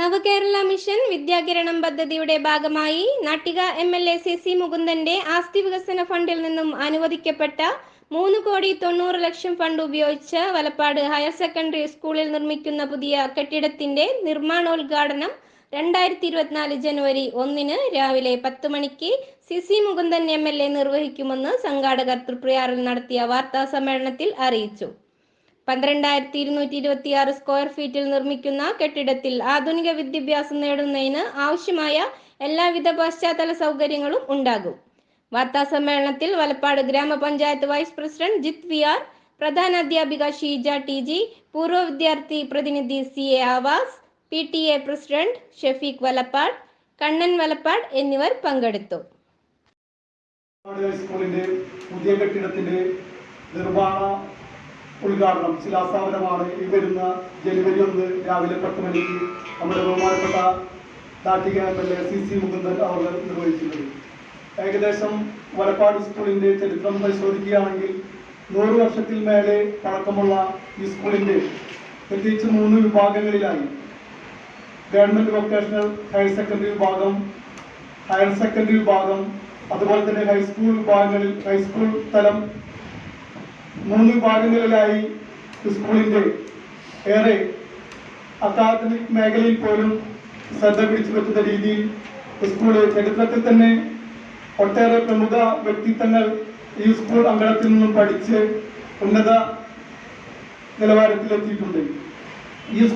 നവകേരള mission Vidyakiranam പദ്ധതിയുടെ ഭാഗമായി Nattika M L A C C മുകുന്ദന്റെ ആസ്തി വികസന ഫണ്ടിൽ നിന്നും അനുവദിക്കപ്പെട്ട മൂന്ന് കോടി തൊണ്ണൂറ് ലക്ഷം ഫണ്ട് ഉപയോഗിച്ച് വലപ്പാട് ഹയർ സെക്കൻഡറി സ്കൂളിൽ നിർമ്മിക്കുന്ന പുതിയ കെട്ടിടത്തിന്റെ നിർമ്മാണോദ്ഘാടനം രണ്ടായിരത്തി ഇരുപത്തിനാല് ജനുവരി ഒന്നിന് രാവിലെ പത്ത് മണിക്ക് C C Mukundan M L A നിർവഹിക്കുമെന്ന് സംഘാടകർ തൃപ്രയാറിൽ നടത്തിയ വാർത്താ സമ്മേളനത്തിൽ അറിയിച്ചു. പന്ത്രണ്ടായിരത്തി ഇരുന്നൂറ്റി ഇരുപത്തി ആറ് സ്ക്വയർ ഫീറ്റിൽ നിർമ്മിക്കുന്ന കെട്ടിടത്തിൽ ആധുനിക വിദ്യാഭ്യാസം നേടുന്നതിന് ആവശ്യമായ എല്ലാവിധ പശ്ചാത്തല സൗകര്യങ്ങളും ഉണ്ടാകും. വാർത്താ സമ്മേളനത്തിൽ വലപ്പാട് ഗ്രാമപഞ്ചായത്ത് vice president Jith V R പ്രധാന അധ്യാപിക ഷീജ ടി ജി പൂർവ വിദ്യാർത്ഥി പ്രതിനിധി C A Awaz P T A president Shefeeq Valappad Kannan Valappad എന്നിവർ പങ്കെടുത്തു. സ്കൂളിന്റെ പുതിയ കെട്ടിടത്തിന്റെ നിർമ്മാണ ഉദ്ഘാടനം ശിലാസ്ഥാപനമാണ്. ഈ വരുന്ന ജനുവരി ഒന്ന് രാവിലെ പത്ത് മണിക്ക് നമ്മുടെ ബഹുമാനപ്പെട്ട Nattika M L A C C Mukundan അവർ നിർവഹിക്കുന്നത് ഏകദേശം വലപ്പാട് സ്കൂളിന്റെ ചരിത്രം പരിശോധിക്കുകയാണെങ്കിൽ നൂറ് വർഷത്തിൽ മേലെ പഴക്കമുള്ള ഈ സ്കൂളിന്റെ പ്രത്യേകിച്ച് മൂന്ന് വിഭാഗങ്ങളിലായി. ഗവൺമെന്റ് വൊക്കേഷണൽ ഹയർ സെക്കൻഡറി വിഭാഗം ഹയർ സെക്കൻഡറി വിഭാഗം അതുപോലെ തന്നെ ഹൈസ്കൂൾ വിഭാഗങ്ങളിൽ ഹൈസ്കൂൾ തലം മൂന്ന് വിഭാഗങ്ങളിലായി സ്കൂളിന്റെ ഏറെ അക്കാദമിക് മേഖലയിൽ പോലും ശ്രദ്ധ പിടിച്ചു പറ്റുന്ന രീതിയിൽ സ്കൂൾ ചരിത്രത്തിൽ തന്നെ ഒട്ടേറെ പ്രമുഖ വ്യക്തിത്വങ്ങൾ ഈ സ്കൂൾ അങ്കണത്തിൽ നിന്നും പഠിച്ച് ഉന്നത നിലവാരത്തിലെത്തിയിട്ടുണ്ട്. ഈ